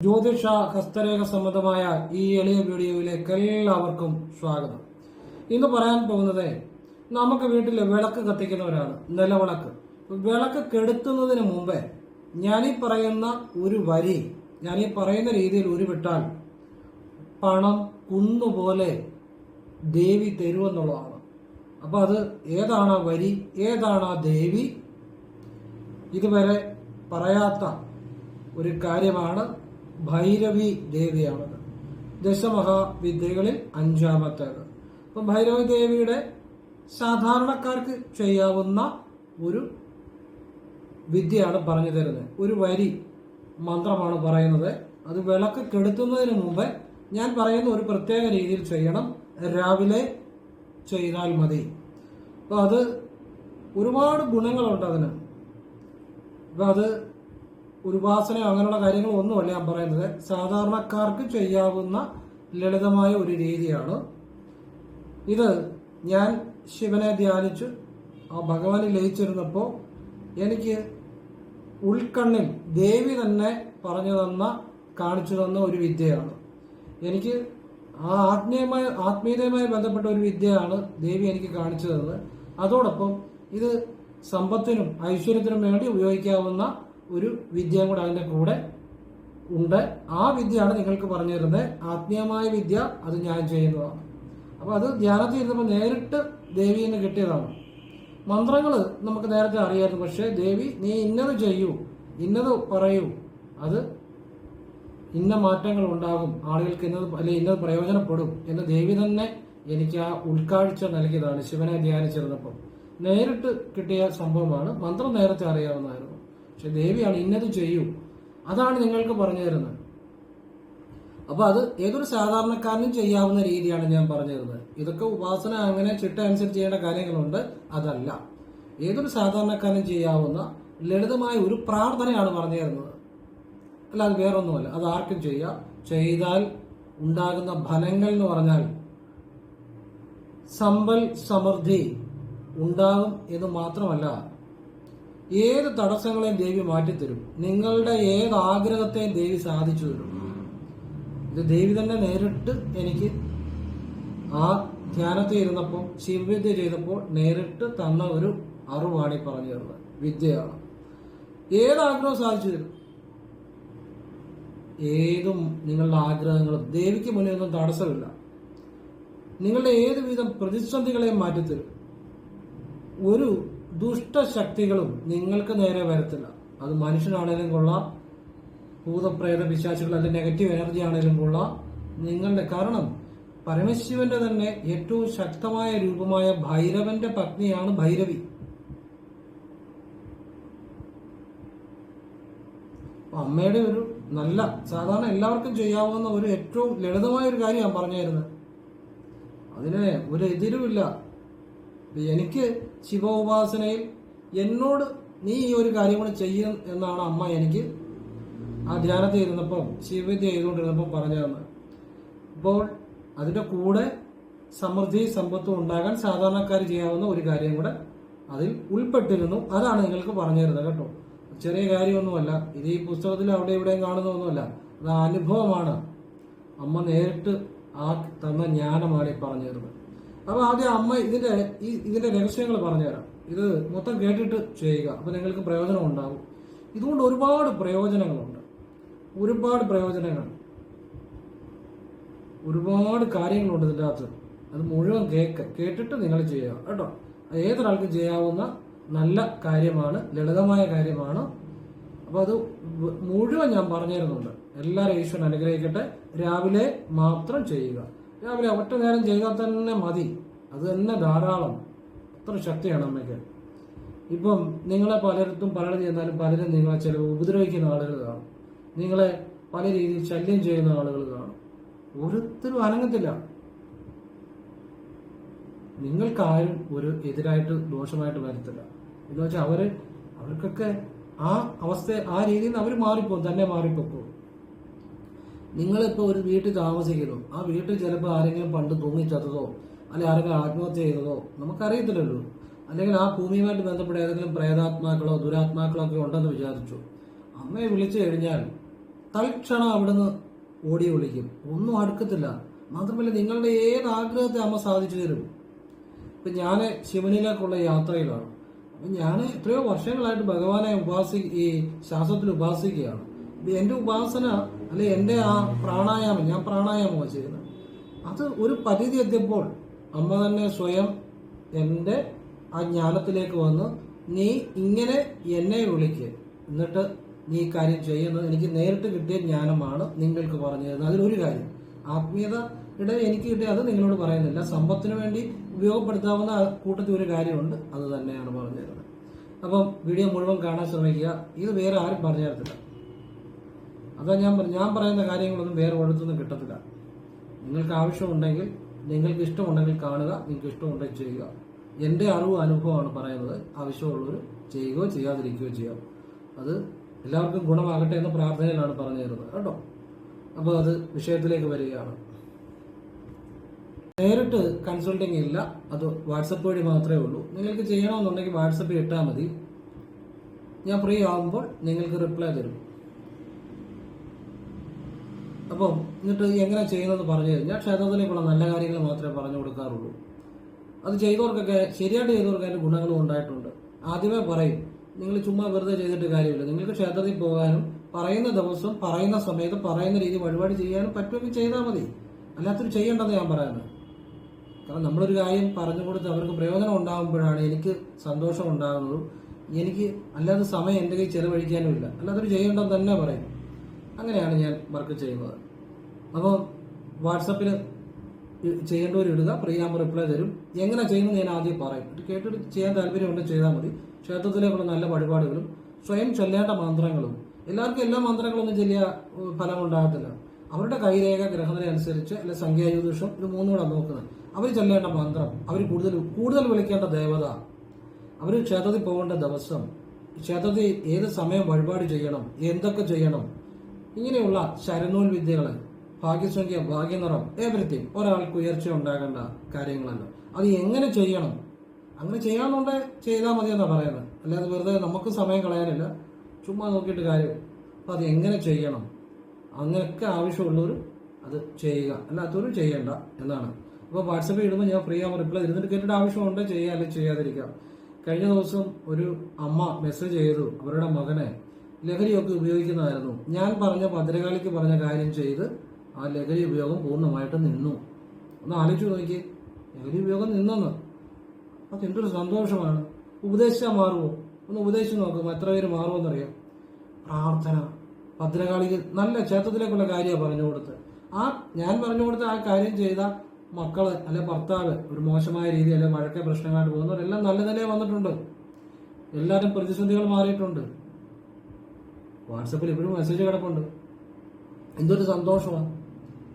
ജ്യോതിഷ ഹസ്തരേഖ സംബന്ധമായ ഈ എളിയ വീഡിയോയിലേക്ക് എല്ലാവർക്കും സ്വാഗതം. ഇന്ന് പറയാൻ പോകുന്നത് നമുക്ക് വീട്ടിൽ വിളക്ക് കത്തിക്കുന്നവരാണ് നിലവിളക്ക്. വിളക്ക് കെടുത്തുന്നതിന് മുമ്പേ ഞാനീ പറയുന്ന ഒരു വരി ഞാൻ ഈ പറയുന്ന രീതിയിൽ ഉരുവിട്ടാൽ പണം കുന്നുപോലെ ദേവി തരുമെന്നുള്ളതാണ്. അപ്പൊ അത് ഏതാണ് ആ വരി ഏതാണ് ആ ദേവി? ഇതുവരെ പറയാത്ത ഒരു കാര്യമാണ് ഭൈരവി ദേവിയാണത്. ദശമഹാവിദ്യകളിൽ അഞ്ചാമത്തേത്. അപ്പം ഭൈരവി ദേവിയുടെ സാധാരണക്കാർക്ക് ചെയ്യാവുന്ന ഒരു വിദ്യയാണ് പറഞ്ഞു തരുന്നത്. ഒരു വരി മന്ത്രമാണ് പറയുന്നത്. അത് വിളക്ക് കെടുത്തുന്നതിന് മുമ്പ് ഞാൻ പറയുന്ന ഒരു പ്രത്യേക രീതിയിൽ ചെയ്യണം. രാവിലെ ചെയ്താൽ മതി. അപ്പോൾ അത് ഒരുപാട് ഗുണങ്ങളുണ്ട് അതിന്. അപ്പോൾ അത് ഉപാസന അങ്ങനെയുള്ള കാര്യങ്ങളൊന്നുമല്ല ഞാൻ പറയുന്നത്. സാധാരണക്കാർക്ക് ചെയ്യാവുന്ന ലളിതമായ ഒരു രീതിയാണ്. ഇത് ഞാൻ ശിവനെ ധ്യാനിച്ചു. ആ ഭഗവാനെ ലയിച്ചിരുന്നപ്പോൾ എനിക്ക് ഉൾക്കണ്ണിൽ ദേവി തന്നെ പറഞ്ഞു തന്ന കാണിച്ചു തന്ന ഒരു വിദ്യയാണ്. എനിക്ക് ആ ആത്മീയമായ ആത്മീയതയുമായി ബന്ധപ്പെട്ട ഒരു വിദ്യയാണ് ദേവി എനിക്ക് കാണിച്ചു തന്നത്. അതോടൊപ്പം ഇത് സമ്പത്തിനും ഐശ്വര്യത്തിനും വേണ്ടി ഉപയോഗിക്കാവുന്ന ഒരു വിദ്യയും കൂടെ അതിന്റെ കൂടെ ഉണ്ട്. ആ വിദ്യയാണ് നിങ്ങൾക്ക് പറഞ്ഞു തരുന്നത്. ആത്മീയമായ വിദ്യ അത് ഞാൻ ചെയ്യുന്നതാണ്. അപ്പോൾ അത് ധ്യാനത്തിൽ ഇരുന്നപ്പോൾ നേരിട്ട് ദേവി നിന്ന് കിട്ടിയതാണ്. മന്ത്രങ്ങൾ നമുക്ക് നേരത്തെ അറിയായിരുന്നു. പക്ഷേ ദേവി നീ ഇന്നത് ചെയ്യൂ ഇന്നത് പറയൂ. അത് ഇന്ന മാറ്റങ്ങൾ ഉണ്ടാകും. ആളുകൾക്ക് ഇന്നത് അല്ലെ ഇന്നത് പ്രയോജനപ്പെടും. എന്ന് ദേവി തന്നെ എനിക്ക് ആ ഉൾക്കാഴ്ച നൽകിയതാണ് ശിവനെ ധ്യാനിച്ചിരുന്നപ്പോൾ. നേരിട്ട് കിട്ടിയ സംഭവമാണ്. മന്ത്രം നേരത്തെ അറിയാവുന്നതായിരുന്നു. പക്ഷെ ദേവിയാണ് ഇന്നത് ചെയ്യൂ. അതാണ് നിങ്ങൾക്ക് പറഞ്ഞു തരുന്നത്. അപ്പൊ അത് ഏതൊരു സാധാരണക്കാരനും ചെയ്യാവുന്ന രീതിയാണ് ഞാൻ പറഞ്ഞു തരുന്നത്. ഇതൊക്കെ ഉപാസന അങ്ങനെ ചിട്ട അനുസരിച്ച് ചെയ്യേണ്ട കാര്യങ്ങളുണ്ട്. അതല്ല. ഏതൊരു സാധാരണക്കാരനും ചെയ്യാവുന്ന ലളിതമായ ഒരു പ്രാർത്ഥനയാണ് പറഞ്ഞു തരുന്നത്. അല്ലാതെ വേറൊന്നുമല്ല. അത് ആർക്കും ചെയ്യാം. ചെയ്താൽ ഉണ്ടാകുന്ന ഫലങ്ങൾ എന്ന് പറഞ്ഞാൽ സമ്പൽ സമൃദ്ധി ഉണ്ടാകും എന്ന് മാത്രമല്ല ഏത് തടസ്സങ്ങളെയും ദേവി മാറ്റിത്തരും. നിങ്ങളുടെ ഏത് ആഗ്രഹത്തെയും ദേവി സാധിച്ചു തരും. ഇത് ദേവി തന്നെ നേരിട്ട് എനിക്ക് ആ ധ്യാനത്തിൽ ഇരുന്നപ്പോൾ ശിവവിദ്യ ചെയ്തപ്പോൾ നേരിട്ട് തന്ന ഒരു അറിവാണ് ഈ പറഞ്ഞു തരുന്നത് വിദ്യയാണ്. ഏത് ആഗ്രഹവും സാധിച്ചു തരും. ഏതും നിങ്ങളുടെ ആഗ്രഹങ്ങളും. ദേവിക്ക് മുന്നിൽ ഒന്നും തടസ്സമില്ല. നിങ്ങളുടെ ഏതുവിധം പ്രതിസന്ധികളെയും മാറ്റിത്തരും. ഒരു ദുഷ്ടശക്തികളും നിങ്ങൾക്ക് നേരെ വരത്തില്ല. അത് മനുഷ്യനാണേലും കൊള്ളാം ഭൂതപ്രേത പിശാചുകൾ അല്ലെങ്കിൽ നെഗറ്റീവ് എനർജി ആണേലും കൊള്ളാം. നിങ്ങളുടെ കാരണം പരമശിവന്റെ തന്നെ ഏറ്റവും ശക്തമായ രൂപമായ ഭൈരവന്റെ പത്നിയാണ് ഭൈരവി. അമ്മയുടെ ഒരു നല്ല സാധാരണ എല്ലാവർക്കും ചെയ്യാവുന്ന ഒരു ഏറ്റവും ലളിതമായ ഒരു കാര്യം ഞാൻ പറഞ്ഞായിരുന്നു. അതിന് ഒരു എതിരുമില്ല. എനിക്ക് ശിവോപാസനയിൽ എന്നോട് നീ ഈ ഒരു കാര്യം കൂടെ ചെയ്യും എന്നാണ് അമ്മ എനിക്ക് ആ ധ്യാനത്തിൽ ഇരുന്നപ്പം ശിവവിദ്യ ചെയ്തുകൊണ്ടിരുന്നപ്പോൾ പറഞ്ഞു തന്നത്. അപ്പോൾ അതിന്റെ കൂടെ സമൃദ്ധി സമ്പത്തും ഉണ്ടാകാൻ സാധാരണക്കാർ ചെയ്യാവുന്ന ഒരു കാര്യം കൂടെ അതിൽ ഉൾപ്പെട്ടിരുന്നു. അതാണ് നിങ്ങൾക്ക് പറഞ്ഞു തരുന്നത് കേട്ടോ. ചെറിയ കാര്യമൊന്നുമല്ല. ഇത് ഈ പുസ്തകത്തിൽ അവിടെ ഇവിടെയും കാണുന്നൊന്നുമല്ല അത് അനുഭവമാണ്. അമ്മ നേരിട്ട് ആ തന്ന ജ്ഞാനമാണ് ഈ പറഞ്ഞു തരുന്നത്. അപ്പൊ ആദ്യം അമ്മ ഇതിന്റെ ഈ ഇതിന്റെ രഹസ്യങ്ങൾ പറഞ്ഞുതരാം. ഇത് മൊത്തം കേട്ടിട്ട് ചെയ്യുക. അപ്പൊ നിങ്ങൾക്ക് പ്രയോജനം ഉണ്ടാകും. ഇതുകൊണ്ട് ഒരുപാട് പ്രയോജനങ്ങളുണ്ട്. ഒരുപാട് പ്രയോജനങ്ങൾ. ഒരുപാട് കാര്യങ്ങളുണ്ട് ഇതിന്റെ അകത്ത്. അത് മുഴുവൻ കേക്ക്. കേട്ടിട്ട് നിങ്ങൾ ചെയ്യുക. കേട്ടോ? ഏതൊരാൾക്കും ചെയ്യാവുന്ന നല്ല കാര്യമാണ് ലളിതമായ കാര്യമാണ്. അപ്പോൾ അത് മുഴുവൻ ഞാൻ പറഞ്ഞു തരുന്നുണ്ട് എല്ലാവരും ഈശ്വരൻ അനുഗ്രഹിക്കട്ടെ. രാവിലെ മാത്രം ചെയ്യുക. രാവിലെ ഒറ്റ നേരം ചെയ്താൽ തന്നെ മതി. അത് തന്നെ ധാരാളം. അത്ര ശക്തിയാണ് അമ്മയ്ക്ക്. ഇപ്പം നിങ്ങളെ പലയിടത്തും പലരും ചെന്നാലും പലരും നിങ്ങളെ ചിലവ് ഉപദ്രവിക്കുന്ന ആളുകൾ കാണും. നിങ്ങളെ പല രീതിയിൽ ശല്യം ചെയ്യുന്ന ആളുകൾ കാണും. ഓരോരുത്തരും അനങ്ങത്തില്ല. നിങ്ങൾക്കാരും ഒരു എതിരായിട്ട് ദോഷമായിട്ട് വരത്തില്ല. എന്ന് വെച്ചാൽ അവർ അവർക്കൊക്കെ ആ അവസ്ഥ ആ രീതിയിൽ നിന്ന് അവർ മാറിപ്പോകും തന്നെ മാറിപ്പോക്കും നിങ്ങളിപ്പോൾ ഒരു വീട്ടിൽ താമസിക്കുന്നു. ആ വീട്ടിൽ ചിലപ്പോൾ ആരെങ്കിലും പണ്ട് തൂങ്ങിച്ചതോ അല്ലെങ്കിൽ ആരെങ്കിലും ആത്മഹത്യ ചെയ്തതോ നമുക്കറിയത്തില്ലല്ലോ. അല്ലെങ്കിൽ ആ ഭൂമിയുമായിട്ട് ബന്ധപ്പെട്ട ഏതെങ്കിലും പ്രേതാത്മാക്കളോ ദുരാത്മാക്കളോ ഒക്കെ ഉണ്ടെന്ന് വിചാരിച്ചു. അമ്മയെ വിളിച്ചു കഴിഞ്ഞാൽ തൽക്ഷണം അവിടുന്ന് ഓടി വിളിക്കും. ഒന്നും അടുക്കത്തില്ല. മാത്രമല്ല നിങ്ങളുടെ ഏത് ആഗ്രഹത്തെ അമ്മ സാധിച്ചു തരും? ഇപ്പൊ ഞാൻ ശിവനിലേക്കുള്ള യാത്രയിലാണ്. അപ്പം ഞാൻ എത്രയോ വർഷങ്ങളായിട്ട് ഭഗവാനെ ഉപാസി ഈ ശാസ്ത്രത്തിൽ ഉപാസിക്കുകയാണ്. എന്റെ ഉപാസന അല്ലെ എന്റെ ആ പ്രാണായാമം ഞാൻ പ്രാണായാമമാണ് ചെയ്യുന്നത്. അത് ഒരു പരിധി എത്തിയപ്പോൾ അമ്മ തന്നെ സ്വയം എന്റെ ആ ജ്ഞാനത്തിലേക്ക് വന്ന് നീ ഇങ്ങനെ എന്നെ വിളിക്ക്. എന്നിട്ട് നീ കാര്യം ചെയ്യുന്നത് എനിക്ക് നേരിട്ട് കിട്ടിയ ജ്ഞാനമാണ് നിങ്ങൾക്ക് പറഞ്ഞു തരുന്നത് അതിലൊരു കാര്യം ആത്മീയതയുടെ എനിക്ക് കിട്ടിയ അത് നിങ്ങളോട് പറയുന്നില്ല. സമ്പത്തിന് വേണ്ടി ഉപയോഗപ്പെടുത്താവുന്ന കൂട്ടത്തിൽ ഒരു കാര്യമുണ്ട് അത് തന്നെയാണ് പറഞ്ഞു തരുന്നത് അപ്പം വീഡിയോ മുഴുവൻ കാണാൻ ശ്രമിക്കുക. ഇത് വേറെ ആരും പറഞ്ഞു തരത്തില്ല അതാ ഞാൻ ഞാൻ പറയുന്ന കാര്യങ്ങളൊന്നും വേറെ ഒരിടത്തുനിന്നും കിട്ടത്തില്ല. നിങ്ങൾക്ക് ആവശ്യമുണ്ടെങ്കിൽ നിങ്ങൾക്ക് ഇഷ്ടമുണ്ടെങ്കിൽ കാണുക നിങ്ങൾക്ക് ഇഷ്ടമുണ്ടെങ്കിൽ ചെയ്യുക. എന്റെ അറിവും അനുഭവമാണ് പറയുന്നത് ആവശ്യമുള്ളവർ ചെയ്യുകയോ ചെയ്യാതിരിക്കുകയോ ചെയ്യാം അത് എല്ലാവർക്കും ഗുണമാകട്ടെ എന്ന പ്രാർത്ഥനയിലാണ് പറഞ്ഞു തരുന്നത് കേട്ടോ? അപ്പോൾ അത് വിഷയത്തിലേക്ക് വരികയാണ്. നേരിട്ട് കൺസൾട്ടിങ് ഇല്ല അത് വാട്സപ്പ് വഴി മാത്രമേ ഉള്ളൂ. നിങ്ങൾക്ക് ചെയ്യണമെന്നുണ്ടെങ്കിൽ വാട്സപ്പിൽ ഇട്ടാൽ മതി. ഞാൻ ഫ്രീ ആകുമ്പോൾ നിങ്ങൾക്ക് റിപ്ലൈ തരും. അപ്പം എന്നിട്ട് എങ്ങനെ ചെയ്യുന്നതെന്ന് പറഞ്ഞു തരും ഞാൻ ക്ഷേത്രത്തിലേക്കുള്ള നല്ല കാര്യങ്ങൾ മാത്രമേ പറഞ്ഞു കൊടുക്കാറുള്ളൂ. അത് ചെയ്തവർക്കൊക്കെ ശരിയായിട്ട് ചെയ്തവർക്ക് അതിന്റെ ഗുണങ്ങളും ഉണ്ടായിട്ടുണ്ട്. ആദ്യമേ പറയും നിങ്ങൾ ചുമ്മാ വെറുതെ ചെയ്തിട്ട് കാര്യമില്ല. നിങ്ങൾക്ക് ക്ഷേത്രത്തിൽ പോകാനും പറയുന്ന ദിവസം പറയുന്ന സമയത്ത് പറയുന്ന രീതി വഴിപാട് ചെയ്യാനും പറ്റുമെങ്കിൽ ചെയ്താൽ മതി. അല്ലാത്തൊരു ചെയ്യേണ്ടത് ഞാൻ പറയുന്നത് കാരണം നമ്മളൊരു കാര്യം പറഞ്ഞു കൊടുത്ത് അവർക്ക് പ്രയോജനം ഉണ്ടാകുമ്പോഴാണ് എനിക്ക് സന്തോഷം ഉണ്ടാകുന്നതും എനിക്ക് അല്ലാതെ സമയം എന്റെ കയ്യിൽ ചെലവഴിക്കാനും ഇല്ല അല്ലാതൊരു ചെയ്യേണ്ടതെന്ന് തന്നെ പറയും. അങ്ങനെയാണ് ഞാൻ വർക്ക് ചെയ്യുന്നത്. അപ്പോൾ വാട്സപ്പിൽ ചെയ്യേണ്ടവർ ഇടുക പ്രിയാമ്പ് റിപ്ലൈ തരും. എങ്ങനെ ചെയ്യുന്നത് ഞാൻ ആദ്യം പറയും. ഇത് കേട്ടിട്ട് ചെയ്യാൻ താല്പര്യമുണ്ടെങ്കിൽ ചെയ്താൽ മതി. ക്ഷേത്രത്തിലേക്കുള്ള നല്ല വഴിപാടുകളും സ്വയം ചൊല്ലേണ്ട മന്ത്രങ്ങളും. എല്ലാവർക്കും എല്ലാ മന്ത്രങ്ങളൊന്നും ചെല്ലിയ ഫലമുണ്ടാകത്തില്ല അവരുടെ കൈരേഖ ഗ്രഹനില അനുസരിച്ച് അല്ലെ സംഖ്യായുദോഷം ഇത് മൂന്നും കൂടെ നോക്കുന്നത്. അവർ ചൊല്ലേണ്ട മന്ത്രം അവർ കൂടുതൽ കൂടുതൽ വിളിക്കേണ്ട ദേവത. അവർ ക്ഷേത്രത്തിൽ പോകേണ്ട ദിവസം ക്ഷേത്രത്തിൽ ഏത് സമയം വഴിപാട് ചെയ്യണം എന്തൊക്കെ ചെയ്യണം ഇങ്ങനെയുള്ള ശരനൂൽ വിദ്യകൾ ഭാഗ്യസംഖ്യ ഭാഗ്യനിറം എവറിത്തിങ് ഒരാൾക്ക് ഉയർച്ച ഉണ്ടാകേണ്ട കാര്യങ്ങളല്ല. അത് എങ്ങനെ ചെയ്യണം? അങ്ങനെ ചെയ്യാമെന്നുണ്ട് ചെയ്താൽ മതി എന്നാണ് പറയുന്നത്. അല്ലാതെ വെറുതെ നമുക്ക് സമയം കളയാനില്ല. ചുമ്മാ നോക്കിയിട്ട് കാര്യം. അപ്പൊ അത് എങ്ങനെ ചെയ്യണം? അങ്ങനെയൊക്കെ ആവശ്യമുള്ളവർ അത് ചെയ്യുക. അല്ലാത്തവരും ചെയ്യണ്ട എന്നാണ്. അപ്പോൾ വാട്സപ്പിൽ ഇടുമ്പോൾ ഞാൻ ഫ്രീ ആകുമ്പോൾ റിപ്ലൈ ഇരുന്നിട്ട് കേട്ടിട്ട് ആവശ്യമുണ്ട്? ചെയ്യുക അല്ലെങ്കിൽ ചെയ്യാതിരിക്കാം. കഴിഞ്ഞ ദിവസം ഒരു അമ്മ മെസ്സേജ് ചെയ്തു അവരുടെ മകനെ. ലഹരിയൊക്കെ ഉപയോഗിക്കുന്നതായിരുന്നു. ഞാൻ പറഞ്ഞ ഭദ്രകാളിക്ക് പറഞ്ഞ കാര്യം ചെയ്ത് ആ ലഹരി ഉപയോഗം പൂർണമായിട്ട് നിന്നു. ഒന്ന് ആലോചിച്ചു നോക്കി ലഹരി ഉപയോഗം നിന്നെന്ന്. അത് എന്തൊരു സന്തോഷമാണ്. ഉപദേശിച്ചാൽ മാറുമോ ഒന്ന് ഉപദേശിച്ച് നോക്കും എത്ര പേര് മാറുമെന്നറിയാം പ്രാർത്ഥന ഭദ്രകാളിക്ക് നല്ല ക്ഷേത്രത്തിലേക്കുള്ള കാര്യമാണ് പറഞ്ഞു കൊടുത്ത്. ആ ഞാൻ പറഞ്ഞു കൊടുത്ത ആ കാര്യം ചെയ്ത മക്കൾ അല്ലെ ഭർത്താവ് ഒരു മോശമായ രീതി അല്ലെ വഴക്കെ പ്രശ്നങ്ങളായിട്ട് പോകുന്നവരെല്ലാം നല്ല നിലയെ വന്നിട്ടുണ്ട്. എല്ലാവരും പ്രതിസന്ധികൾ മാറിയിട്ടുണ്ട്. വാട്സപ്പിൽ ഇപ്പോഴും മെസ്സേജ് കിടപ്പുണ്ട്. എന്തൊരു സന്തോഷമാണ്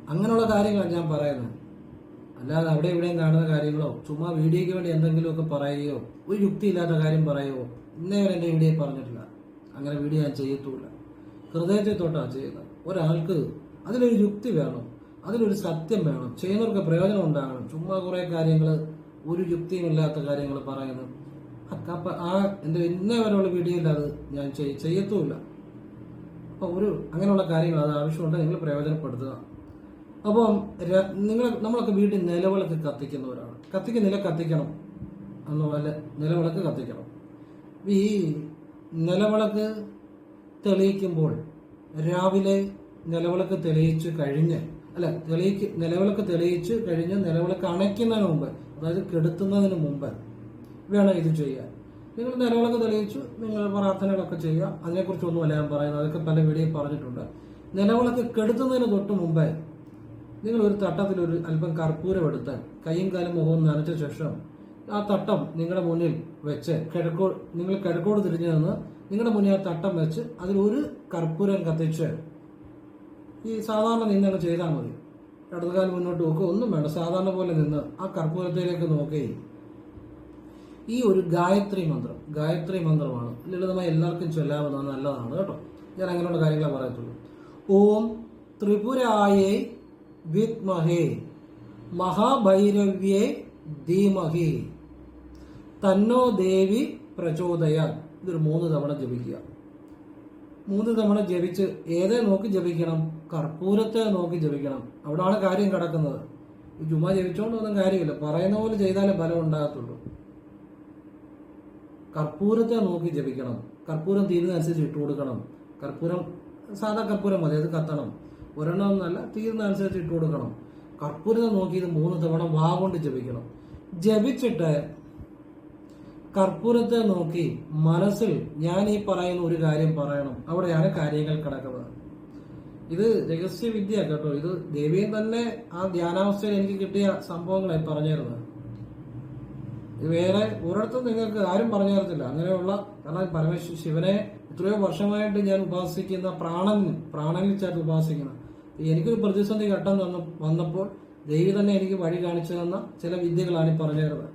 അങ്ങനെയുള്ള കാര്യങ്ങളാണ് ഞാൻ പറയുന്നത് അല്ലാതെ അവിടെ ഇവിടെയും കാണുന്ന കാര്യങ്ങളോ ചുമ്മാ വീഡിയോയ്ക്ക് വേണ്ടി എന്തെങ്കിലുമൊക്കെ പറയുകയോ ഒരു യുക്തിയില്ലാത്ത കാര്യം പറയുകയോ ഇന്നേ വരെ എന്റെ വീഡിയോ പറഞ്ഞിട്ടില്ല. അങ്ങനെ വീഡിയോ ഞാൻ ചെയ്യത്തുമില്ല. ഹൃദയത്തെ തൊട്ടാണ് ചെയ്യുന്നത്. ഒരാൾക്ക് അതിലൊരു യുക്തി വേണം അതിലൊരു സത്യം വേണം ചെയ്യുന്നവർക്ക് പ്രയോജനം ഉണ്ടാകണം. ചുമ്മാ കുറേ കാര്യങ്ങൾ ഒരു യുക്തിയുമില്ലാത്ത കാര്യങ്ങൾ പറയുന്നത്. അപ്പൊ ആ എന്റെ ഇന്നേ വരെയുള്ള വീഡിയോയിൽ അത് ഞാൻ ചെയ്- ചെയ്യത്തുമില്ല. അപ്പോൾ ഒരു അങ്ങനെയുള്ള കാര്യങ്ങൾ അത് ആവശ്യമുണ്ട് നിങ്ങൾ പ്രയോജനപ്പെടുത്തുക. അപ്പം നിങ്ങൾ നമ്മളൊക്കെ വീട്ടിൽ നിലവിളക്ക് കത്തിക്കുന്നവരാണ്. കത്തിക്കുന്നില്ല കത്തിക്കണം. എന്നുള്ള നിലവിളക്ക് കത്തിക്കണം. ഈ നിലവിളക്ക് തെളിയിക്കുമ്പോൾ രാവിലെ നിലവിളക്ക് തെളിയിച്ച് കഴിഞ്ഞ് അല്ല തെളിയിക്ക് നിലവിളക്ക് തെളിയിച്ച് കഴിഞ്ഞ് നിലവിളക്ക് അണയ്ക്കുന്നതിന് മുമ്പ് അതായത് കെടുത്തുന്നതിന് മുമ്പ് വേണം ഇത് ചെയ്യാൻ. നിങ്ങൾ നിലകളൊക്കെ തെളിയിച്ചു നിങ്ങൾ പ്രാർത്ഥനകളൊക്കെ ചെയ്യുക. അതിനെക്കുറിച്ചൊന്നുമല്ല ഞാൻ പറയുന്നത്. അതൊക്കെ പല വീഡിയോയിൽ പറഞ്ഞിട്ടുണ്ട്. നിലവിളക്ക് കെടുത്തുന്നതിന് തൊട്ട് മുമ്പേ നിങ്ങൾ ഒരു തട്ടത്തിൽ ഒരു അല്പം കർപ്പൂരം എടുത്ത് കൈയും കാലും മുഖവും നനച്ച ശേഷം ആ തട്ടം നിങ്ങളുടെ മുന്നിൽ വെച്ച് കിഴക്കോ നിങ്ങൾ കിഴക്കോട് തിരിഞ്ഞു നിന്ന് നിങ്ങളുടെ മുന്നിൽ ആ തട്ടം വെച്ച് അതിൽ ഒരു കർപ്പൂരം കത്തിച്ച് ഈ സാധാരണ നിന്നങ്ങ് ചെയ്താൽ മതി. ഇടതുകാലം മുന്നോട്ട് നോക്കുക ഒന്നും വേണ്ട. സാധാരണ പോലെ നിന്ന് ആ കർപ്പൂരത്തിലേക്ക് നോക്കുകയും ഈ ഒരു ഗായത്രി മന്ത്രം ഗായത്രി മന്ത്രമാണ്. ലളിതമായി എല്ലാവർക്കും ചൊല്ലാവുന്ന നല്ലതാണ് കേട്ടോ. ഞാൻ അങ്ങനെയുള്ള കാര്യങ്ങളെ പറയത്തുള്ളൂ. ഓം ത്രിപുരായേ വിദ്മഹേ മഹാഭൈരവ്യേ ധീമഹി. തന്നോ ദേവി പ്രചോദയ ഇതൊരു മൂന്ന് തവണ ജപിക്കുക. മൂന്ന് തവണ ജപിച്ച് ഏതെ നോക്കി ജപിക്കണം കർപ്പൂരത്തെ നോക്കി ജപിക്കണം. അവിടാണ് കാര്യം കിടക്കുന്നത്. ചുമ്മാ ജപിച്ചോണ്ടൊന്നും കാര്യമില്ല. പറയുന്ന പോലെ ചെയ്താലേ ഫലം ഉണ്ടാകത്തുള്ളൂ. കർപ്പൂരത്തെ നോക്കി ജപിക്കണം. കർപ്പൂരം തീരുന്നതനുസരിച്ച് ഇട്ട് കൊടുക്കണം. കർപ്പൂരം സാധാ കർപ്പൂരം മതി അത് കത്തണം. ഒരെണ്ണം എന്നല്ല തീരുന്നതനുസരിച്ച് ഇട്ട് കൊടുക്കണം. കർപ്പൂരത്തെ നോക്കി ഇത് മൂന്ന് തവണ വാ കൊണ്ട് ജപിക്കണം. ജപിച്ചിട്ട് കർപ്പൂരത്തെ നോക്കി മനസ്സിൽ ഞാൻ ഈ പറയുന്ന ഒരു കാര്യം പറയണം. അവിടെയാണ് കാര്യങ്ങൾ കിടക്കുന്നത്. ഇത് രഹസ്യവിദ്യ കേട്ടോ. ഇത് ദേവിയും തന്നെ ആ ധ്യാനാവസ്ഥയിൽ എനിക്ക് കിട്ടിയ സംഭവങ്ങളായി പറഞ്ഞിരുന്നത്. വേറെ ഒരിടത്തും നിങ്ങൾക്ക് ആരും പറഞ്ഞു തരത്തില്ല. അങ്ങനെയുള്ള കാരണം പരമേശ്വര ശിവനെ എത്രയോ വർഷമായിട്ട് ഞാൻ ഉപാസിക്കുന്ന പ്രാണന് പ്രാണനിൽ ചേർത്ത് ഉപാസിക്കണം. എനിക്കൊരു പ്രതിസന്ധി ഘട്ടം തന്നു വന്നപ്പോൾ ദൈവം തന്നെ എനിക്ക് വഴി കാണിച്ചു തന്ന ചില വിദ്യകളാണ് ഈ പറഞ്ഞു തരുന്നത്.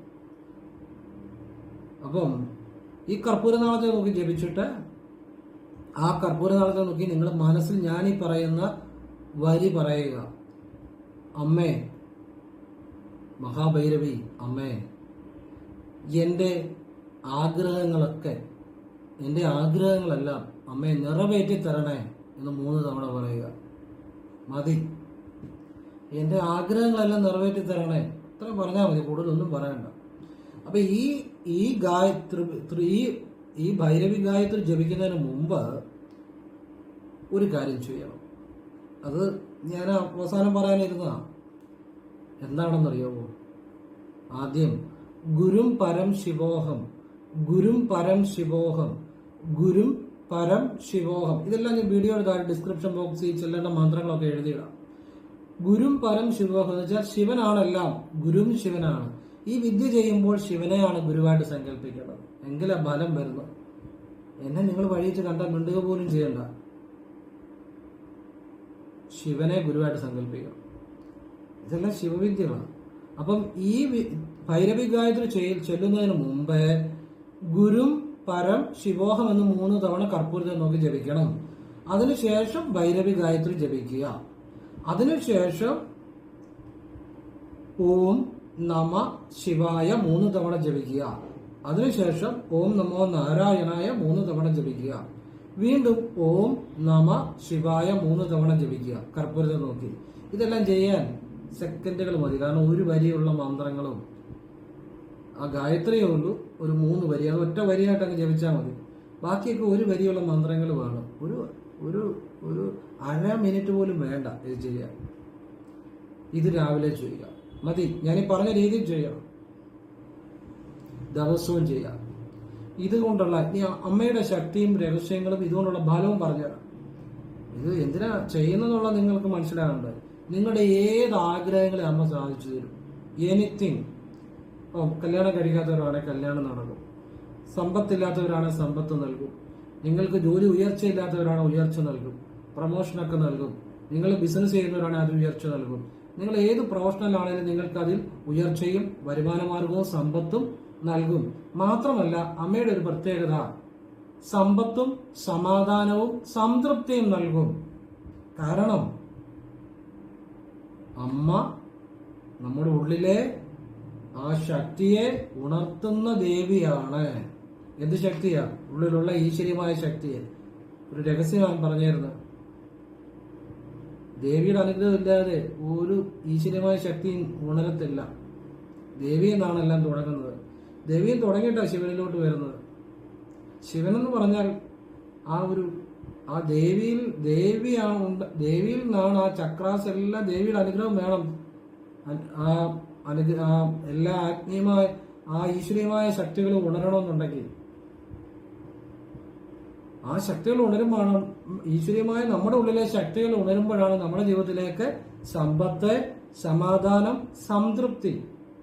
അപ്പം ഈ കർപ്പൂരനാളത്തെ നോക്കി ജപിച്ചിട്ട് ആ കർപ്പൂരനാളത്തെ നോക്കി നിങ്ങൾ മനസ്സിൽ ഞാൻ ഈ പറയുന്ന വരി പറയുക. അമ്മേ മഹാഭൈരവി അമ്മേ. എന്റെ ആഗ്രഹങ്ങളൊക്കെ എന്റെ ആഗ്രഹങ്ങളെല്ലാം അമ്മയെ നിറവേറ്റി തരണേ എന്ന് മൂന്ന് തവണ പറയുക. മതി. എന്റെ ആഗ്രഹങ്ങളെല്ലാം നിറവേറ്റി തരണേ ഇത്ര പറഞ്ഞാൽ മതി കൂടുതലൊന്നും പറയണ്ട. അപ്പൊ ഈ ഈ ഗായത്രി ത്രി- ഈ ഈ ഭൈരവി ഗായത്രി ജപിക്കുന്നതിന് മുമ്പ് ഒരു കാര്യം ചെയ്യണം. അത് ഞാൻ അവസാനം പറയാനിരുന്നതാണ് എന്താണെന്നറിയാമോ ആദ്യം ഗുരും പരം ശിവോഹം ഗുരും പരം ശിവോഹം ഗുരും പരം ശിവോഹം. ഇതെല്ലാം ഞാൻ വീഡിയോയുടെ താഴെ ഡിസ്ക്രിപ്ഷൻ ബോക്സിൽ ചെല്ലേണ്ട മന്ത്രങ്ങളൊക്കെ എഴുതിയിടാം. ഗുരും പരം ശിവോഹം എന്ന് വെച്ചാൽ ശിവനാണെല്ലാം ഗുരും ശിവനാണ്. ഈ വിദ്യ ചെയ്യുമ്പോൾ ശിവനെയാണ് ഗുരുവായിട്ട് സങ്കല്പിക്കേണ്ടത്. എങ്കിലാ ബലം വരുന്നത് എന്നെ നിങ്ങൾ വഴിയിട്ട് കണ്ടാൽ മിണ്ടുക പോലും ചെയ്യണ്ട. ശിവനെ ഗുരുവായിട്ട് സങ്കല്പിക്കണം. ഇതെല്ലാം ശിവവിദ്യകളാണ്. അപ്പം ഈ ഭൈരവി ഗായത്രി ചൊല്ലുന്നതിന് മുമ്പ് ഗുരും പരം ശിവോഹം എന്ന് മൂന്ന് തവണ കർപ്പൂരത്തെ നോക്കി ജപിക്കണം. അതിനുശേഷം ഭൈരവി ഗായത്രി ജപിക്കുക. അതിനുശേഷം ഓം നമ ശിവായ മൂന്ന് തവണ ജപിക്കുക. അതിനുശേഷം ഓം നമോ നാരായണായ മൂന്ന് തവണ ജപിക്കുക. വീണ്ടും ഓം നമ ശിവായ മൂന്ന് തവണ ജപിക്കുക. കർപ്പൂരത്തെ നോക്കി. ഇതെല്ലാം ചെയ്യാൻ സെക്കൻഡുകൾ മതി. കാരണം ഒരു വരിയുള്ള മന്ത്രങ്ങളും ആ ഗായത്രിയേ ഉള്ളൂ. ഒരു മൂന്ന് വരി. അത് ഒറ്റ വരിയായിട്ട് അങ്ങ് ജപിച്ചാൽ മതി. ബാക്കിയൊക്കെ ഒരു വരിയുള്ള മന്ത്രങ്ങൾ വേണം. ഒരു ഒരു ഒരു അര മിനിറ്റ് പോലും വേണ്ട ഇത് ചെയ്യാൻ. ഇത് രാവിലെ ചെയ്യുക മതി. ഞാൻ ഈ പറഞ്ഞ രീതിയിൽ ചെയ്യണം ദിവസവും ചെയ്യാം. ഇതുകൊണ്ടുള്ള അമ്മയുടെ ശക്തിയും രഹസ്യങ്ങളും ഇതുകൊണ്ടുള്ള ഫലവും പറഞ്ഞുതരാം. ഇത് എന്തിനാ ചെയ്യുന്നതെന്നുള്ള നിങ്ങൾക്ക് മനസ്സിലാകേണ്ടത് നിങ്ങളുടെ ഏത് ആഗ്രഹങ്ങളെ അമ്മ സാധിച്ചു തരും? എനിത്തിങ് ഓ കല്യാണം കഴിക്കാത്തവരാണെങ്കിൽ കല്യാണം നടക്കും. സമ്പത്തില്ലാത്തവരാണെങ്കിൽ സമ്പത്ത് നൽകും. നിങ്ങൾക്ക് ജോലി ഉയർച്ചയില്ലാത്തവരാണ് ഉയർച്ച നൽകും. പ്രൊമോഷനൊക്കെ നൽകും. നിങ്ങൾ ബിസിനസ് ചെയ്യുന്നവരാണെങ്കിൽ അത് ഉയർച്ച നൽകും. നിങ്ങൾ ഏത് പ്രൊഫഷണൽ ആണെങ്കിലും നിങ്ങൾക്ക് അതിൽ ഉയർച്ചയും വരുമാനമാർഗവും സമ്പത്തും നൽകും. മാത്രമല്ല അമ്മയുടെ ഒരു പ്രത്യേകത സമ്പത്തും സമാധാനവും സംതൃപ്തിയും നൽകും. കാരണം അമ്മ നമ്മുടെ ഉള്ളിലെ ആ ശക്തിയെ ഉണർത്തുന്ന ദേവിയാണ്. എന്ത് ശക്തിയാ? ഉള്ളിലുള്ള ഈശ്വര്യമായ ശക്തിയെ. ഒരു രഹസ്യമാണ് പറഞ്ഞിരുന്നത് ദേവിയുടെ അനുഗ്രഹം ഇല്ലാതെ ഒരു ഈശ്വര്യമായ ശക്തിയും ഉണരത്തില്ല. ദേവി എന്നാണ് എല്ലാം തുടങ്ങുന്നത്. ദേവിയും തുടങ്ങിയിട്ടാണ് ശിവനിലോട്ട് വരുന്നത്. ശിവനെന്ന് പറഞ്ഞാൽ ആ ഒരു ആ ദേവിയിൽ ദേവിയാണ് ഉണ്ട് ദേവിയിൽ നിന്നാണ് ആ ചക്രാസ് എല്ലാ ദേവിയുടെ അനുഗ്രഹം വേണം. ആ അനുഗ്രഹ ആ എല്ലാ ആത്മീയമായ ആ ഈശ്വരീയമായ ശക്തികൾ ഉണരണമെന്നുണ്ടെങ്കിൽ. ആ ശക്തികൾ ഉണരുമ്പോഴാണ് ഈശ്വരീയമായ നമ്മുടെ ഉള്ളിലെ ശക്തികൾ ഉണരുമ്പോഴാണ് നമ്മുടെ ജീവിതത്തിലേക്ക് സമ്പത്ത് സമാധാനം സംതൃപ്തി.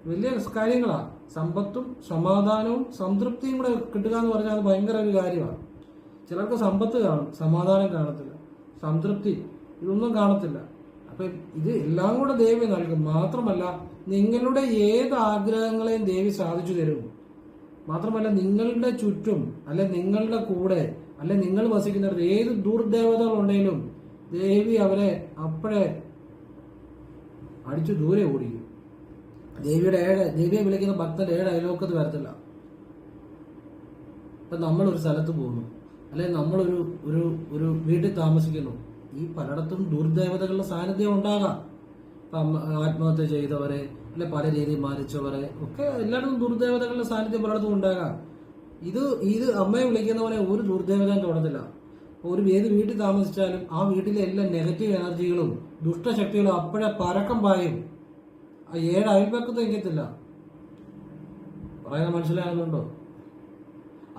വലിയ കാര്യങ്ങളാണ് സമ്പത്തും സമാധാനവും സംതൃപ്തിയും കൂടെ കിട്ടുക എന്ന് പറഞ്ഞാൽ അത് ഭയങ്കര ഒരു കാര്യമാണ്. ചിലർക്ക് സമ്പത്ത് കാണും സമാധാനം കാണത്തില്ല സംതൃപ്തി ഇതൊന്നും കാണത്തില്ല. അപ്പൊ ഇത് എല്ലാം കൂടെ ദേവി നൽകും. മാത്രമല്ല നിങ്ങളുടെ ഏത് ആഗ്രഹങ്ങളെയും ദേവി സാധിച്ചു തരും. മാത്രമല്ല നിങ്ങളുടെ ചുറ്റും അല്ലെ നിങ്ങളുടെ കൂടെ അല്ലെ നിങ്ങൾ വസിക്കുന്നിടത്ത് ഏത് ദുർദേവതകൾ ഉണ്ടെങ്കിലും ദേവി അവരെ അപ്പോഴേ അടിച്ചു ദൂരെ ഓടിക്കും. ദേവിയുടെ ഏഴ് ദേവിയെ വിളിക്കുന്ന ഭക്തന്റെ ഏഴ് അയലോക്കത്ത് വരത്തില്ല. ഇപ്പൊ നമ്മൾ ഒരു സ്ഥലത്ത് പോകുന്നു. അല്ലെ നമ്മളൊരു ഒരു ഒരു വീട്ടിൽ താമസിക്കുന്നു. ഈ പലയിടത്തും ദുർദേവതകളുടെ സാന്നിധ്യം ഉണ്ടാകാം. ആത്മഹത്യ ചെയ്തവരെ അല്ലെ പല രീതിയിൽ മരിച്ചവരെ ഒക്കെ എല്ലായിടത്തും ദുർദേവതകളുടെ സാന്നിധ്യം പലയിടത്തും ഉണ്ടാകാം. ഇത് ഇത് അമ്മയെ വിളിക്കുന്നവരെ ഒരു ദുർദേവതയും തൊടത്തില്ല ഒരു ഏത് വീട്ടിൽ താമസിച്ചാലും ആ വീട്ടിലെ എല്ലാ നെഗറ്റീവ് എനർജികളും ദുഷ്ടശക്തികളും അപ്പോഴേ പരക്കം പായും. ആ ഏഴ് അയൽപ്പക്കത്ത് എങ്കത്തില്ല പറയുന്നത് മനസ്സിലാകുന്നുണ്ടോ?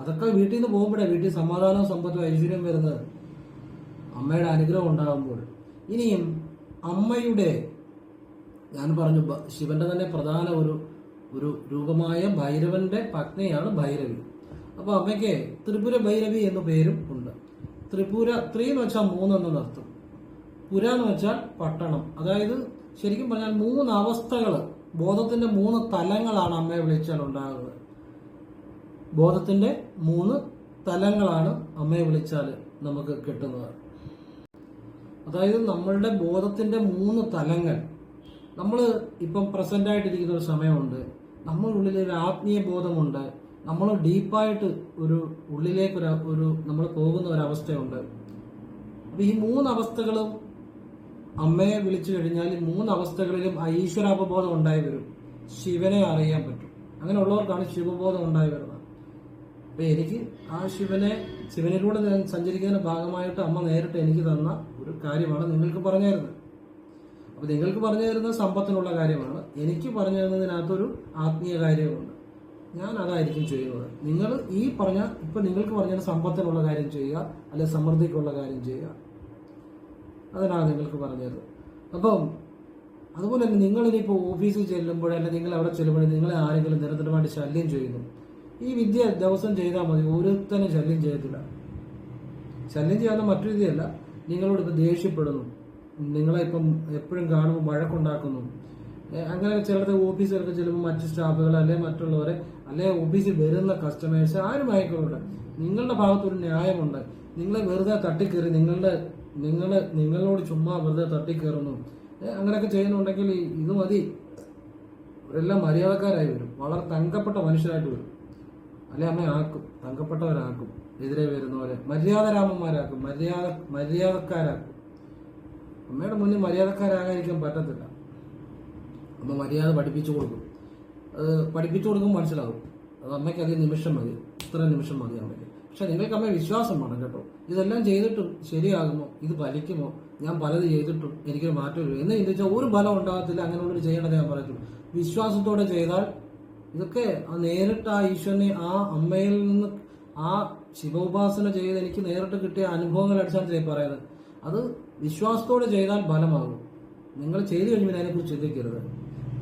അതൊക്കെ വീട്ടിൽ നിന്ന് പോകുമ്പോഴേ. വീട്ടിൽ സമാധാനവും സമ്പത്തും ഐശ്വര്യം വരുന്നത്. അമ്മയുടെ അനുഗ്രഹം ഉണ്ടാകുമ്പോൾ. ഇനിയും അമ്മയുടെ ഞാൻ പറഞ്ഞു ശിവന്റെ തന്നെ പ്രധാന ഒരു ഒരു രൂപമായ ഭൈരവന്റെ പത്നിയാണ് ഭൈരവി. അപ്പൊ അമ്മയ്ക്ക് ത്രിപുര ഭൈരവി എന്ന പേരും ഉണ്ട്. ത്രിപുര ത്രീ എന്ന് വെച്ചാൽ മൂന്നെന്ന് അർത്ഥം. പുര എന്ന് വെച്ചാൽ പട്ടണം. അതായത് ശരിക്കും പറഞ്ഞാൽ മൂന്ന് അവസ്ഥകൾ ബോധത്തിന്റെ മൂന്ന് തലങ്ങളാണ് അമ്മയെ വിളിച്ചാൽ ഉണ്ടാകുന്നത്. ബോധത്തിന്റെ മൂന്ന് തലങ്ങളാണ് അമ്മയെ വിളിച്ചാൽ നമുക്ക് കിട്ടുന്നത്. അതായത് നമ്മളുടെ ബോധത്തിന്റെ മൂന്ന് തലങ്ങൾ. നമ്മൾ ഇപ്പം പ്രസന്റ് ആയിട്ടിരിക്കുന്ന ഒരു സമയമുണ്ട്. നമ്മൾ ഉള്ളിൽ ഒരു ആത്മീയ ബോധമുണ്ട്. നമ്മൾ ഡീപ്പായിട്ട് ഒരു ഉള്ളിലേക്ക് ഒരു നമ്മൾ പോകുന്ന ഒരു അവസ്ഥയുണ്ട്. അപ്പൊ ഈ മൂന്ന് അവസ്ഥകളും അമ്മയെ വിളിച്ചു കഴിഞ്ഞാൽ ഈ മൂന്ന് അവസ്ഥകളിലും ഈശ്വരാപബോധം ഉണ്ടായി വരും. ശിവനെ അറിയാൻ പറ്റും. അങ്ങനെയുള്ളവർക്കാണ് ശിവബോധം ഉണ്ടായി വരുന്നത്. അപ്പൊ എനിക്ക് ആ ശിവനെ ശിവനിലൂടെ ഞാൻ സഞ്ചരിക്കുന്ന ഭാഗമായിട്ട് അമ്മ നേരിട്ട് എനിക്ക് തന്ന ഒരു കാര്യമാണ് നിങ്ങൾക്ക് പറഞ്ഞു തരുന്നത് അപ്പൊ നിങ്ങൾക്ക് പറഞ്ഞു തരുന്നത് സമ്പത്തിനുള്ള കാര്യമാണ്. എനിക്ക് പറഞ്ഞു തരുന്നതിനകത്തൊരു ആത്മീയ കാര്യമുണ്ട് ഞാൻ അതായിരിക്കും ചെയ്യുന്നത്. നിങ്ങൾ ഈ പറഞ്ഞ ഇപ്പൊ നിങ്ങൾക്ക് പറഞ്ഞ സമ്പത്തിനുള്ള കാര്യം ചെയ്യുക അല്ലെ സമൃദ്ധിക്കുള്ള കാര്യം ചെയ്യുക. അതിനാണ് നിങ്ങൾക്ക് പറഞ്ഞത്. അപ്പം അതുപോലെ തന്നെ നിങ്ങൾ ഓഫീസിൽ ചെല്ലുമ്പോൾ അല്ലെങ്കിൽ നിങ്ങൾ അവിടെ ചെല്ലുമ്പോഴേ നിങ്ങളെ ആരെങ്കിലും നിരന്തരമായിട്ട് ശല്യം ചെയ്യുന്നു. ഈ വിദ്യ ദിവസം ചെയ്താൽ മതി. ഓരോരുത്തരും ശല്യം ചെയ്യത്തില്ല. ശല്യം ചെയ്യാതെ മറ്റൊരു വിധിയല്ല നിങ്ങളോട് ഇപ്പം ദേഷ്യപ്പെടുന്നു. നിങ്ങളെ ഇപ്പം എപ്പോഴും കാണുമ്പോൾ വഴക്കുണ്ടാക്കുന്നു. അങ്ങനെ ചിലരുടെ ഓഫീസിലൊക്കെ ചെല്ലുമ്പോൾ മറ്റ് സ്റ്റാഫുകൾ അല്ലെ മറ്റുള്ളവരെ അല്ലെ ഓഫീസിൽ വരുന്ന കസ്റ്റമേഴ്സ് ആരും ആയിക്കോട്ടെ നിങ്ങളുടെ ഭാഗത്തൊരു ന്യായമുണ്ട്. നിങ്ങളെ വെറുതെ തട്ടിക്കയറി നിങ്ങളുടെ നിങ്ങൾ നിങ്ങളോട് ചുമ്മാ വെറുതെ തട്ടിക്കയറുന്നു. അങ്ങനെയൊക്കെ ചെയ്യുന്നുണ്ടെങ്കിൽ ഇത് മതി. അവരെല്ലാം മര്യാദക്കാരായി വരും. വളരെ തങ്കപ്പെട്ട മനുഷ്യരായിട്ട് വരും. അല്ലെ അമ്മ ആക്കും തങ്കപ്പെട്ടവരാക്കും എതിരെ വരുന്നവരെ മര്യാദരാമന്മാരാക്കും മര്യാദ മര്യാദക്കാരാക്കും. അമ്മയുടെ മുന്നിൽ മര്യാദക്കാരാകാതിരിക്കാൻ പറ്റത്തില്ല. അമ്മ മര്യാദ പഠിപ്പിച്ചു കൊടുക്കും. അത് പഠിപ്പിച്ചു കൊടുക്കും മനസ്സിലാവും അത് അമ്മയ്ക്ക് അധികം നിമിഷം മതി ഇത്ര നിമിഷം മതി അമ്മയ്ക്ക്. പക്ഷെ നിങ്ങൾക്ക് അമ്മ വിശ്വാസം വേണം കേട്ടോ. ഇതെല്ലാം ചെയ്തിട്ടും ശരിയാകുമോ? ഇത് ഫലിക്കുമോ? ഞാൻ പലത് ചെയ്തിട്ടും എനിക്കൊരു മാറ്റമില്ല. എന്ന് ചിന്തിച്ചാൽ ഒരു ഫലം ഉണ്ടാകത്തില്ല. അങ്ങനെയുള്ളൊരു ചെയ്യേണ്ടത് ഞാൻ പറയത്തുള്ളൂ വിശ്വാസത്തോടെ ചെയ്താൽ ഇതൊക്കെ ആ നേരിട്ട് ആ ഈശ്വരനെ ആ അമ്മയിൽ നിന്ന് ആ ശിവോപാസന ചെയ്ത് എനിക്ക് നേരിട്ട് കിട്ടിയ അനുഭവങ്ങൾ അടിസ്ഥാനത്തിലായി പറയുന്നത്. അത് വിശ്വാസത്തോടെ ചെയ്താൽ ഫലമാകും. നിങ്ങൾ ചെയ്തു കഴിയുമ്പോൾ അതിനെക്കുറിച്ച് ചിന്തിക്കരുത്.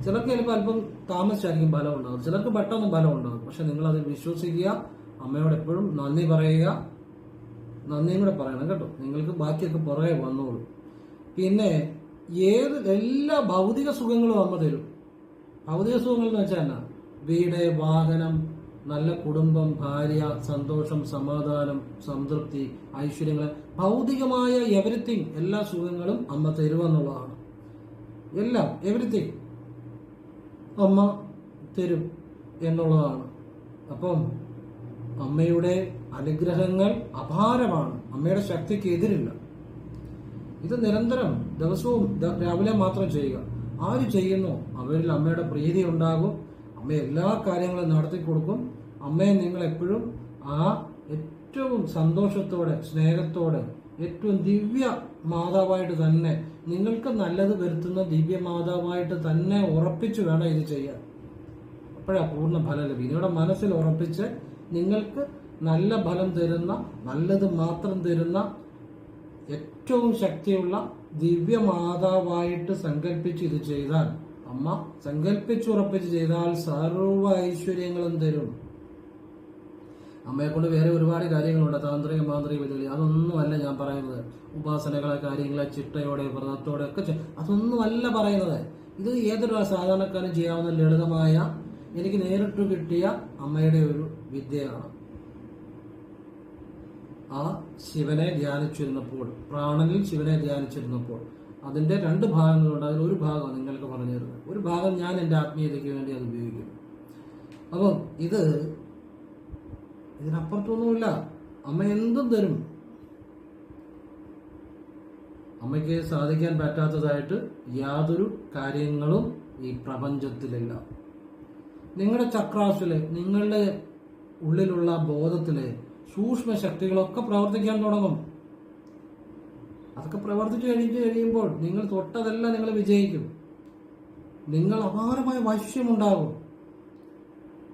ചിലർക്ക് ചിലപ്പോൾ അല്പം താമസിച്ചായിരിക്കും ഫലം ഉണ്ടാകും ചിലർക്ക് പെട്ടെന്ന് ഫലം ഉണ്ടാകും പക്ഷെ നിങ്ങൾ അത് വിശ്വസിക്കുക അമ്മയോട് എപ്പോഴും നന്ദി പറയുക നന്ദിയും കൂടെ പറയണം കേട്ടോ. നിങ്ങൾക്ക് ബാക്കിയൊക്കെ പുറകെ വന്നോളൂ. പിന്നെ ഏത് എല്ലാ ഭൗതിക സുഖങ്ങളും അമ്മ തരും. ഭൗതിക സുഖങ്ങൾ എന്ന് വെച്ചാൽ എന്നാ? വീട് വാഹനം നല്ല കുടുംബം ഭാര്യ സന്തോഷം സമാധാനം സംതൃപ്തി ഐശ്വര്യങ്ങൾ ഭൗതികമായ എവരിത്തിങ് എല്ലാ സുഖങ്ങളും അമ്മ തരുമെന്നുള്ളതാണ്. എല്ലാം എവരിത്തിങ് അമ്മ തരും എന്നുള്ളതാണ്. അപ്പം അമ്മയുടെ അനുഗ്രഹങ്ങൾ അപാരമാണ്. അമ്മയുടെ ശക്തിക്ക് എതിരില്ല. ഇത് നിരന്തരം ദിവസവും രാവിലെ മാത്രം ചെയ്യുക. ആര് ചെയ്യുന്നു അവരിൽ അമ്മയുടെ പ്രീതി ഉണ്ടാകും. അമ്മ എല്ലാ കാര്യങ്ങളും നടത്തി കൊടുക്കും. അമ്മയെ നിങ്ങൾ എപ്പോഴും ആ ഏറ്റവും സന്തോഷത്തോടെ സ്നേഹത്തോടെ ഏറ്റവും ദിവ്യ മാതാവായിട്ട് തന്നെ നിങ്ങൾക്ക് നല്ലത് വരുത്തുന്ന ദിവ്യ മാതാവായിട്ട് തന്നെ ഉറപ്പിച്ച് വേണം ഇത് ചെയ്യാൻ. അപ്പോഴാ പൂർണ ഫലം ലഭിക്കും നിങ്ങളുടെ മനസ്സിൽ ഉറപ്പിച്ച് നിങ്ങൾക്ക് നല്ല ഫലം തരുന്ന നല്ലത് മാത്രം തരുന്ന ഏറ്റവും ശക്തിയുള്ള ദിവ്യ മാതാവായിട്ട് സങ്കല്പിച്ച് ഇത് ചെയ്താൽ അമ്മ സങ്കല്പിച്ചുറപ്പിച്ച് ചെയ്താൽ സർവ ഐശ്വര്യങ്ങളും തരും. അമ്മയെ കൊണ്ട് വേറെ ഒരുപാട് കാര്യങ്ങളുണ്ട്. താന്ത്രിക മാന്ത്രിക വിദ്യകൾ അതൊന്നുമല്ല ഞാൻ പറയുന്നത്. ഉപാസനകളെ കാര്യങ്ങളെ ചിട്ടയോടെ വ്രതത്തോടെ ഒക്കെ അതൊന്നുമല്ല പറയുന്നത്. ഇത് ഏതൊരു സാധാരണക്കാരും ചെയ്യാവുന്ന ലളിതമായ എനിക്ക് നേരിട്ട് കിട്ടിയ അമ്മയുടെ ഒരു വിദ്യയാണ്. ആ ശിവനെ ധ്യാനിച്ചിരുന്നപ്പോൾ പ്രാണനിൽ ശിവനെ ധ്യാനിച്ചിരുന്നപ്പോൾ അതിന്റെ രണ്ട് ഭാഗങ്ങളുണ്ട്. അതിൽ ഒരു ഭാഗം നിങ്ങൾക്ക് പറഞ്ഞു തരുന്നത് ഒരു ഭാഗം ഞാൻ എന്റെ ആത്മീയതയ്ക്ക് വേണ്ടി അത് ഉപയോഗിക്കും അപ്പം ഇത് ഇതിനപ്പുറത്തൊന്നുമില്ല. അമ്മ എന്തും തരും. അമ്മയ്ക്ക് സാധിക്കാൻ പറ്റാത്തതായിട്ട് യാതൊരു കാര്യങ്ങളും ഈ പ്രപഞ്ചത്തിലില്ല. നിങ്ങളുടെ ചക്രാസിൽ നിങ്ങളുടെ ഉള്ളിലുള്ള ബോധത്തിലെ സൂക്ഷ്മ ശക്തികളൊക്കെ പ്രവർത്തിക്കാൻ തുടങ്ങും. അതൊക്കെ പ്രവർത്തിച്ചു കഴിഞ്ഞു കഴിയുമ്പോൾ നിങ്ങൾ തൊട്ടതെല്ലാം നിങ്ങൾ വിജയിക്കും. നിങ്ങൾ അപാരമായ വശ്യമുണ്ടാകും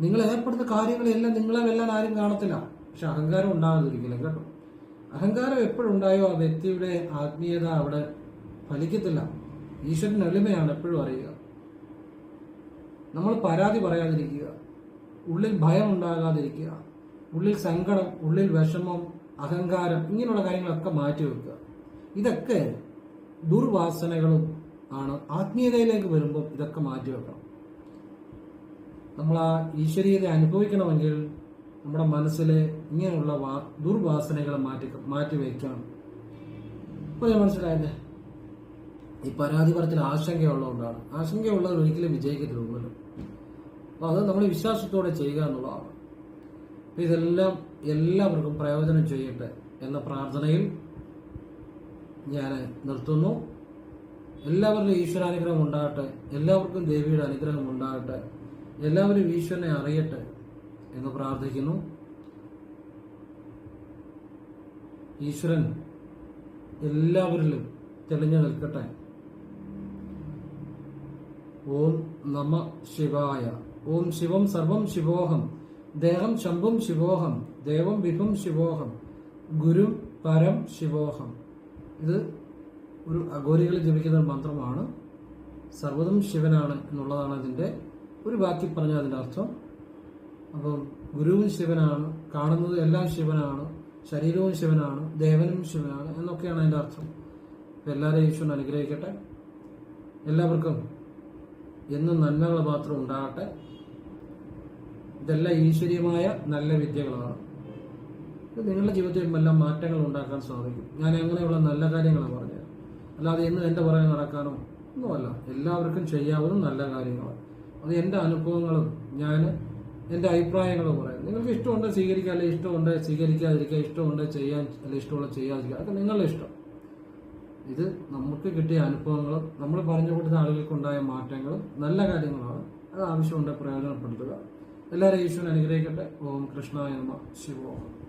നിങ്ങൾ ഏർപ്പെടുത്ത കാര്യങ്ങളെല്ലാം നിങ്ങളെ വെല്ലാൻ ആരും കാണത്തില്ല. പക്ഷെ അഹങ്കാരം ഉണ്ടാകാതിരിക്കില്ല കേട്ടോ. അഹങ്കാരം എപ്പോഴുണ്ടായോ ആ വ്യക്തിയുടെ ആത്മീയത അവിടെ ഫലിക്കത്തില്ല. ഈശ്വരൻ എളിമയാണ് എപ്പോഴും അറിയുക. നമ്മൾ പരാതി പറയാതിരിക്കുക. ഉള്ളിൽ ഭയം ഉണ്ടാകാതിരിക്കുക. ഉള്ളിൽ സങ്കടം ഉള്ളിൽ വിഷമം അഹങ്കാരം ഇങ്ങനെയുള്ള കാര്യങ്ങളൊക്കെ മാറ്റി വെക്കുക ഇതൊക്കെ ദുർവാസനകളും ആണ്. ആത്മീയതയിലേക്ക് വരുമ്പോൾ ഇതൊക്കെ മാറ്റി വെക്കണം. നമ്മൾ ആ ഈശ്വരീയത അനുഭവിക്കണമെങ്കിൽ നമ്മുടെ മനസ്സിലെ ഇങ്ങനെയുള്ള വാ ദുർവാസനകളെ മാറ്റി മാറ്റി വയ്ക്കണം. ഞാൻ മനസ്സിലായല്ലേ ഈ പരാതി പറച്ചിൽ ആശങ്കയുള്ളതുകൊണ്ടാണ്. ആശങ്കയുള്ളവർ ഒരിക്കലും വിജയിക്കത്തില്ലല്ലോ അപ്പോൾ അത് നമ്മൾ വിശ്വാസത്തോടെ ചെയ്യുക എന്നുള്ളതാണ്. ഇതെല്ലാം എല്ലാവർക്കും പ്രയോജനം ചെയ്യട്ടെ എന്ന പ്രാർത്ഥനയിൽ ഞാൻ നിർത്തുന്നു. എല്ലാവരുടെയും ഈശ്വരാനുഗ്രഹം ഉണ്ടാകട്ടെ. എല്ലാവർക്കും ദേവിയുടെ അനുഗ്രഹം ഉണ്ടാകട്ടെ. എല്ലാവരും ഈശ്വരനെ അറിയട്ടെ എന്ന് പ്രാർത്ഥിക്കുന്നു. ഈശ്വരൻ എല്ലാവരിലും തെളിഞ്ഞു നിൽക്കട്ടെ. ഓം നമ ശിവായ. ഓം ശിവം സർവം ശിവോഹം. ദേഹം ശംഭും ശിവോഹം. ദേവം വിഭും ശിവോഹം. ഗുരു പരം ശിവോഹം. ഇത് ഒരു അഘോരികൾ ജപിക്കുന്ന ഒരു മന്ത്രമാണ്. സർവതും ശിവനാണ് എന്നുള്ളതാണ് അതിന്റെ ഒരു വാക്കി പറഞ്ഞ അതിന്റെ അർത്ഥം. അപ്പം ഗുരുവും ശിവനാണ് കാണുന്നത് എല്ലാം ശിവനാണ് ശരീരവും ശിവനാണ് ദേവനും ശിവനാണ് എന്നൊക്കെയാണ് അതിന്റെ അർത്ഥം. എല്ലാവരെയും ഈശ്വരൻ അനുഗ്രഹിക്കട്ടെ. എല്ലാവർക്കും എന്നും നന്മകൾ മാത്രം ഉണ്ടാകട്ടെ. ഇതെല്ലാം ഈശ്വരീയമായ നല്ല വിദ്യകളാണ്. നിങ്ങളുടെ ജീവിതത്തിൽ എല്ലാം മാറ്റങ്ങൾ ഉണ്ടാക്കാൻ സാധിക്കും. ഞാൻ എങ്ങനെയുള്ള നല്ല കാര്യങ്ങളാണ് പറഞ്ഞത്. അല്ലാതെ എന്നും എന്റെ പുറകെ നടക്കാനോ ഒന്നുമല്ല. എല്ലാവർക്കും ചെയ്യാവുന്ന നല്ല കാര്യങ്ങളാണ് അത് എന്റെ അനുഭവങ്ങളും ഞാൻ എന്റെ അഭിപ്രായങ്ങളും പറയാം നിങ്ങൾക്ക് ഇഷ്ടമുണ്ട് സ്വീകരിക്കുക അല്ലെങ്കിൽ ഇഷ്ടമുണ്ട് സ്വീകരിക്കാതിരിക്കുക ഇഷ്ടമുണ്ട് ചെയ്യാൻ അല്ലെങ്കിൽ ഇഷ്ടമുള്ള ചെയ്യാതിരിക്കുക അതൊക്കെ നിങ്ങളുടെ ഇഷ്ടം. ഇത് നമുക്ക് കിട്ടിയ അനുഭവങ്ങളും നമ്മൾ പറഞ്ഞു കൊടുത്ത ആളുകൾക്കുണ്ടായ മാറ്റങ്ങളും നല്ല കാര്യങ്ങളാണ്. അത് ആവശ്യമുണ്ട് പ്രയോജനപ്പെടുത്തുക. എല്ലാവരും ഈശ്വരൻ അനുഗ്രഹിക്കട്ടെ. ഓം കൃഷ്ണ എന്ന ശിവോം